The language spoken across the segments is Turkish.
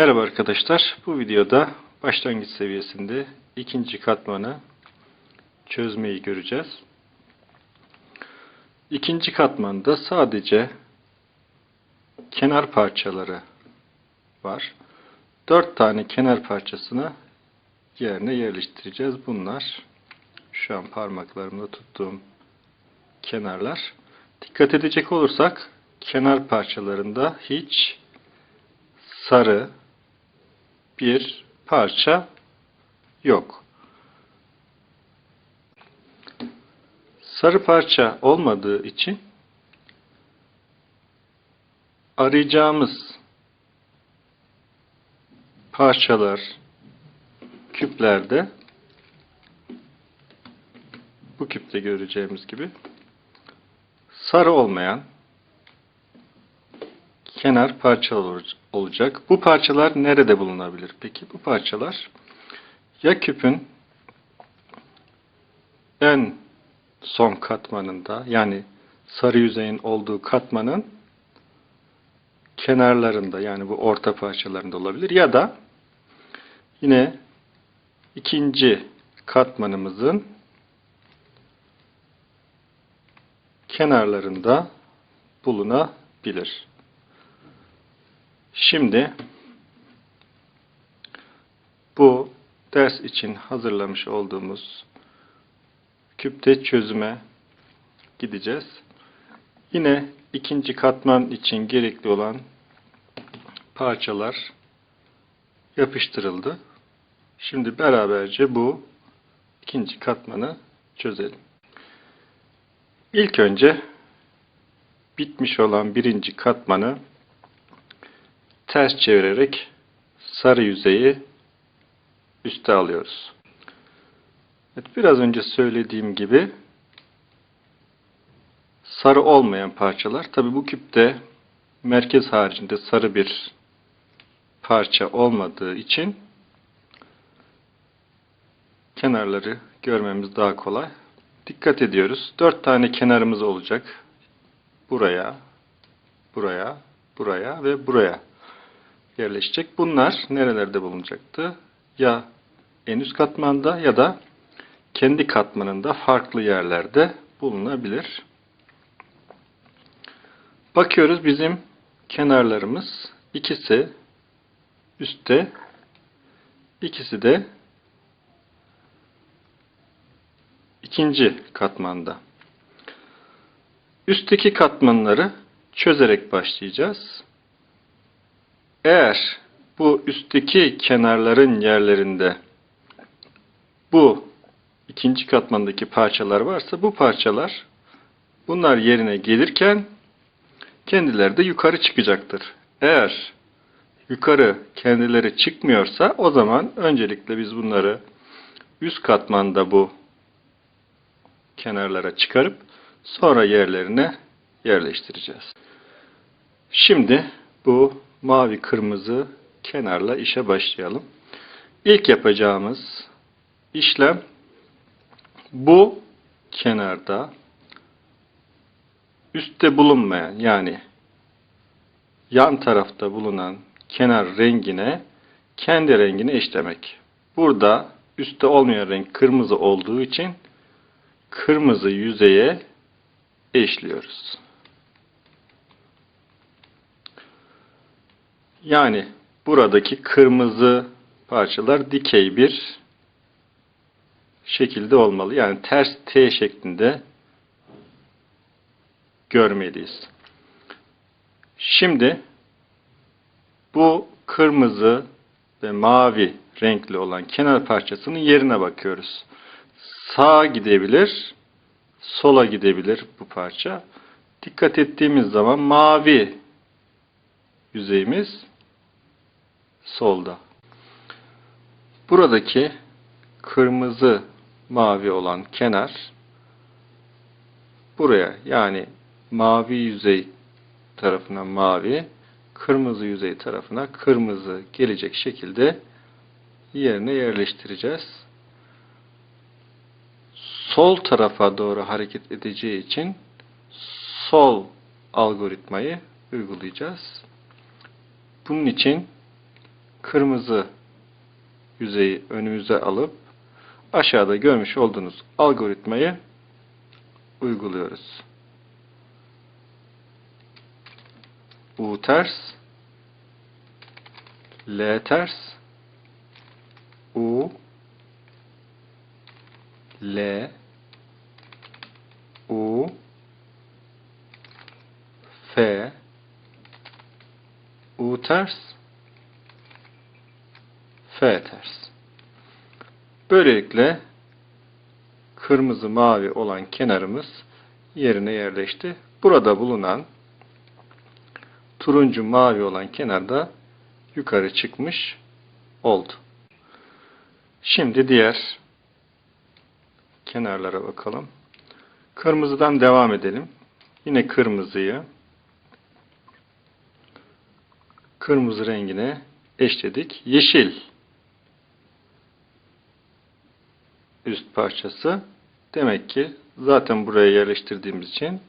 Merhaba arkadaşlar. Bu videoda başlangıç seviyesinde ikinci katmanı çözmeyi göreceğiz. İkinci katmanda sadece kenar parçaları var. Dört tane kenar parçasını yerine yerleştireceğiz. Bunlar şu an parmaklarımda tuttuğum kenarlar. Dikkat edecek olursak kenar parçalarında hiç sarı bir parça yok. Sarı parça olmadığı için arayacağımız parçalar küplerde bu küpte göreceğimiz gibi sarı olmayan kenar parça olacak. Bu parçalar nerede bulunabilir? Peki bu parçalar ya küpün en son katmanında yani sarı yüzeyin olduğu katmanın kenarlarında yani bu orta parçalarında olabilir ya da yine ikinci katmanımızın kenarlarında bulunabilir. Şimdi bu ders için hazırlamış olduğumuz küpte çözüme gideceğiz. Yine ikinci katman için gerekli olan parçalar yapıştırıldı. Şimdi beraberce bu ikinci katmanı çözelim. İlk önce bitmiş olan birinci katmanı ters çevirerek sarı yüzeyi üste alıyoruz. Evet, biraz önce söylediğim gibi sarı olmayan parçalar tabi bu küpte merkez haricinde sarı bir parça olmadığı için kenarları görmemiz daha kolay. Dikkat ediyoruz. Dört tane kenarımız olacak. Buraya, buraya, buraya ve buraya yerleşecek. Bunlar nerelerde bulunacaktı? Ya en üst katmanda ya da kendi katmanında farklı yerlerde bulunabilir. Bakıyoruz bizim kenarlarımız ikisi üstte ikisi de ikinci katmanda. Üstteki katmanları çözerek başlayacağız. Eğer bu üstteki kenarların yerlerinde bu ikinci katmandaki parçalar varsa bu parçalar bunlar yerine gelirken kendileri de yukarı çıkacaktır. Eğer yukarı kendileri çıkmıyorsa o zaman öncelikle biz bunları üst katmanda bu kenarlara çıkarıp sonra yerlerine yerleştireceğiz. Şimdi bu mavi kırmızı kenarla işe başlayalım. İlk yapacağımız işlem bu kenarda üstte bulunmayan yani yan tarafta bulunan kenar rengine kendi rengini eşlemek. Burada üstte olmayan renk kırmızı olduğu için kırmızı yüzeye eşliyoruz. Yani buradaki kırmızı parçalar dikey bir şekilde olmalı. Yani ters T şeklinde görmeliyiz. Şimdi bu kırmızı ve mavi renkli olan kenar parçasının yerine bakıyoruz. Sağa gidebilir, sola gidebilir bu parça. Dikkat ettiğimiz zaman mavi yüzeyimiz solda. Buradaki kırmızı mavi olan kenar buraya yani mavi yüzey tarafına mavi, kırmızı yüzey tarafına kırmızı gelecek şekilde yerine yerleştireceğiz. Sol tarafa doğru hareket edeceği için sol algoritmayı uygulayacağız. Bunun için kırmızı yüzeyi önümüze alıp aşağıda görmüş olduğunuz algoritmayı uyguluyoruz. U ters L ters U L U F U ters F ters. Böylelikle kırmızı mavi olan kenarımız yerine yerleşti. Burada bulunan turuncu mavi olan kenarda yukarı çıkmış oldu. Şimdi diğer kenarlara bakalım. Kırmızıdan devam edelim. Yine kırmızıyı kırmızı rengine eşledik. Yeşil üst parçası. Demek ki zaten buraya yerleştirdiğimiz için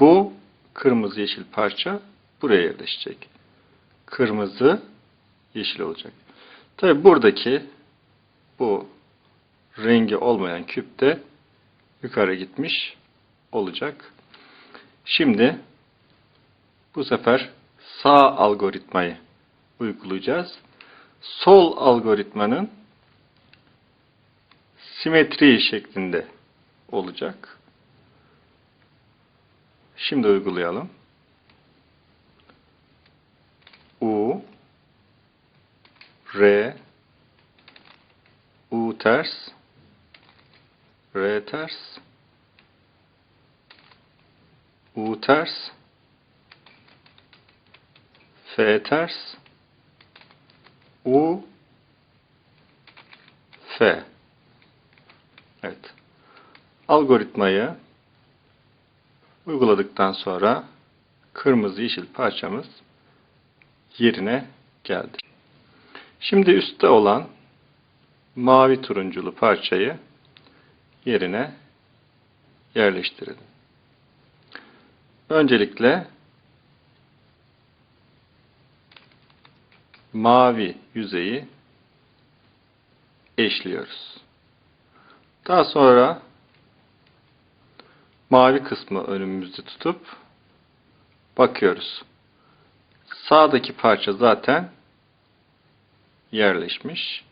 bu kırmızı yeşil parça buraya yerleşecek. Kırmızı yeşil olacak. Tabi buradaki bu rengi olmayan küp de yukarı gitmiş olacak. Şimdi bu sefer sağ algoritmayı uygulayacağız. Sol algoritmanın simetri şeklinde olacak. Şimdi uygulayalım. U R U ters R ters U ters F ters U F Evet. Algoritmayı uyguladıktan sonra kırmızı yeşil parçamız yerine geldi. Şimdi üstte olan mavi turunculu parçayı yerine yerleştirelim. Öncelikle mavi yüzeyi eşliyoruz. Daha sonra mavi kısmı önümüzde tutup bakıyoruz. Sağdaki parça zaten yerleşmiş.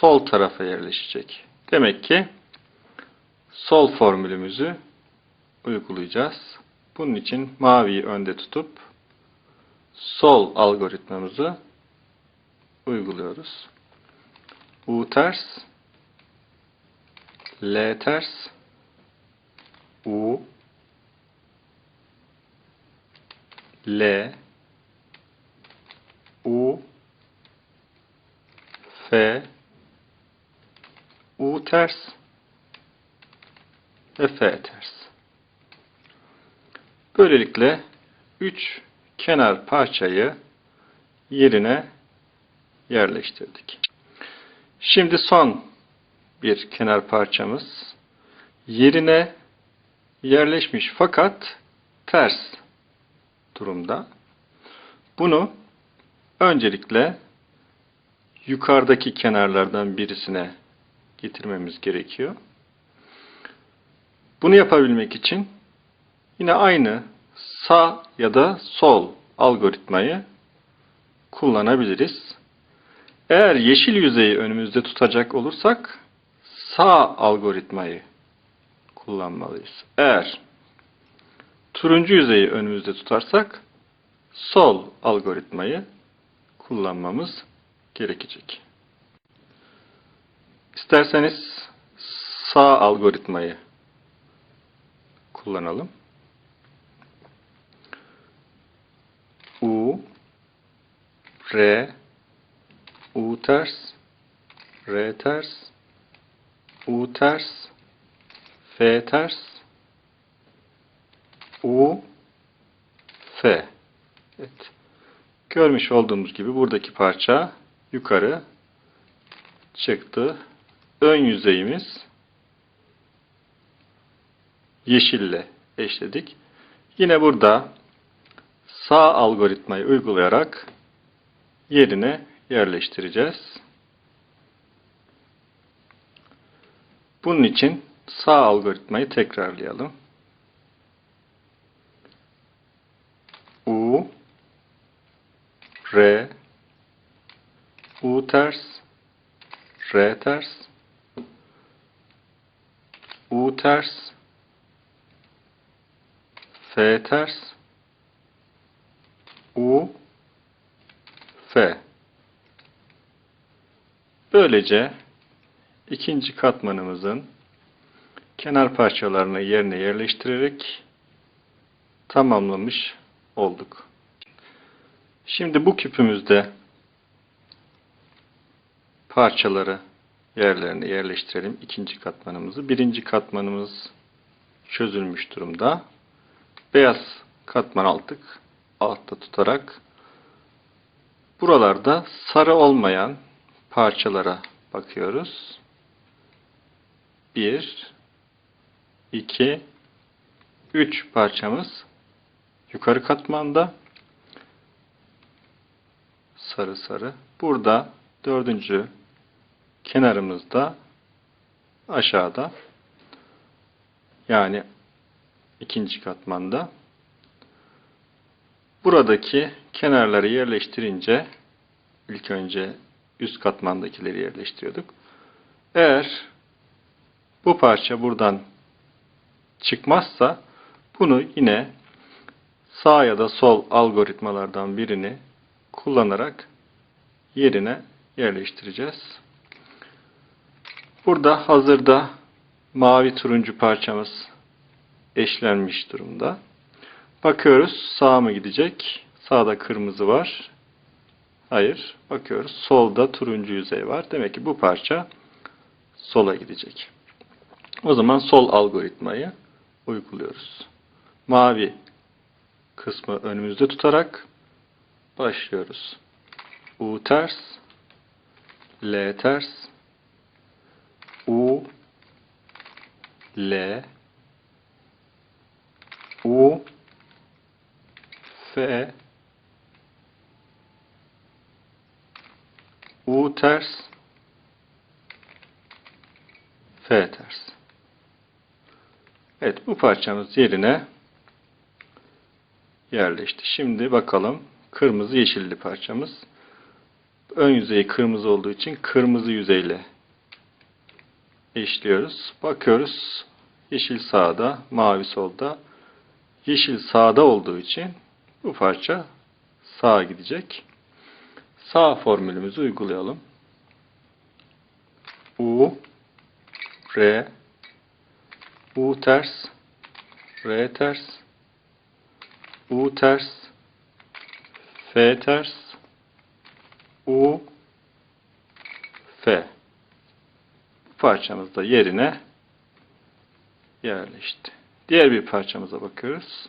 Sol tarafa yerleşecek. Demek ki sol formülümüzü uygulayacağız. Bunun için maviyi önde tutup sol algoritmamızı uyguluyoruz. U ters L ters U. L. U. F. U ters. Ve F ters. Böylelikle 3 kenar parçayı yerine yerleştirdik. Şimdi son bir kenar parçamız yerine yerleşmiş fakat ters durumda. Bunu öncelikle yukarıdaki kenarlardan birisine getirmemiz gerekiyor. Bunu yapabilmek için yine aynı sağ ya da sol algoritmayı kullanabiliriz. Eğer yeşil yüzeyi önümüzde tutacak olursak sağ algoritmayı kullanmalıyız. Eğer turuncu yüzeyi önümüzde tutarsak sol algoritmayı kullanmamız gerekecek. İsterseniz sağ algoritmayı kullanalım. U R U ters R ters U ters F ters U F Evet. Görmüş olduğumuz gibi buradaki parça yukarı çıktı. Ön yüzeyimiz yeşille eşledik. Yine burada sağ algoritmayı uygulayarak yerine yerleştireceğiz. Bunun için sağ algoritmayı tekrarlayalım. U R U ters R ters U ters F ters U F Böylece ikinci katmanımızın kenar parçalarını yerine yerleştirerek tamamlamış olduk. Şimdi bu küpümüzde parçaları yerlerine yerleştirelim. ikinci katmanımızı. Birinci katmanımız çözülmüş durumda. Beyaz katman aldık. Altta tutarak buralarda sarı olmayan parçalara bakıyoruz. 1 2 3 parçamız yukarı katmanda sarı sarı. Burada dördüncü kenarımızda aşağıda yani ikinci katmanda buradaki kenarları yerleştirince ilk önce üst katmandakileri yerleştiriyorduk. Eğer bu parça buradan çıkmazsa bunu yine sağ ya da sol algoritmalardan birini kullanarak yerine yerleştireceğiz. Burada hazırda mavi turuncu parçamız eşlenmiş durumda. Bakıyoruz sağ mı gidecek? Sağda kırmızı var. Hayır. Bakıyoruz solda turuncu yüzey var. Demek ki bu parça sola gidecek. O zaman sol algoritmayı uyguluyoruz. Mavi kısmı önümüzde tutarak başlıyoruz. U ters, L ters, U, L, U, F, U ters, F ters. Evet bu parçamız yerine yerleşti. Şimdi bakalım kırmızı yeşilli parçamız. Ön yüzeyi kırmızı olduğu için kırmızı yüzeyle eşliyoruz. Bakıyoruz yeşil sağda, mavi solda. Yeşil sağda olduğu için bu parça sağa gidecek. Sağ formülümüzü uygulayalım. U R U ters R ters U ters F ters U F Bu parçamız da yerine yerleşti. Diğer bir parçamıza bakıyoruz.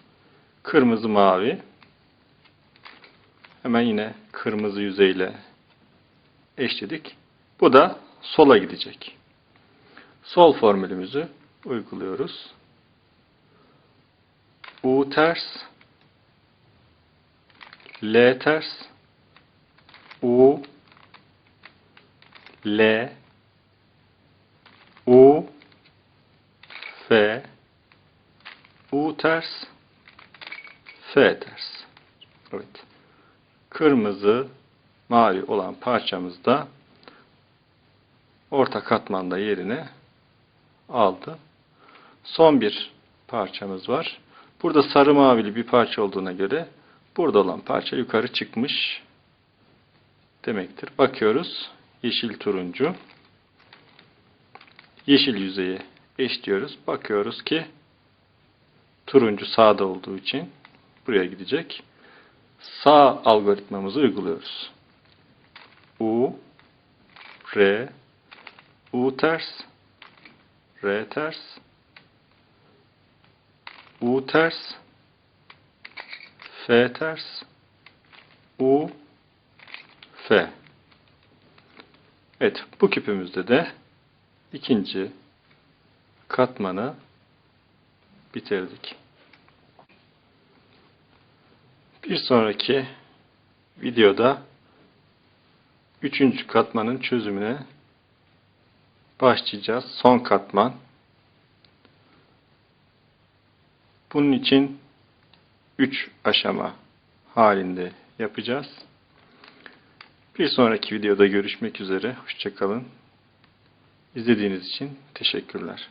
Kırmızı mavi. Hemen yine kırmızı yüzeyle eşledik. Bu da sola gidecek. Sol formülümüzü uyguluyoruz. U ters L ters U L U F U ters F ters. Evet. Kırmızı mavi olan parçamızda orta katmanda yerine aldı. Son bir parçamız var. Burada sarı mavili bir parça olduğuna göre burada olan parça yukarı çıkmış demektir. Bakıyoruz. Yeşil turuncu. Yeşil yüzeye eşliyoruz. Bakıyoruz ki turuncu sağda olduğu için buraya gidecek. Sağ algoritmamızı uyguluyoruz. U R U ters R ters U ters F ters U F Evet bu küpümüzde de ikinci katmanı bitirdik. Bir sonraki videoda üçüncü katmanın çözümüne başlayacağız. Son katman. Bunun için 3 aşama halinde yapacağız. Bir sonraki videoda görüşmek üzere. Hoşçakalın. İzlediğiniz için teşekkürler.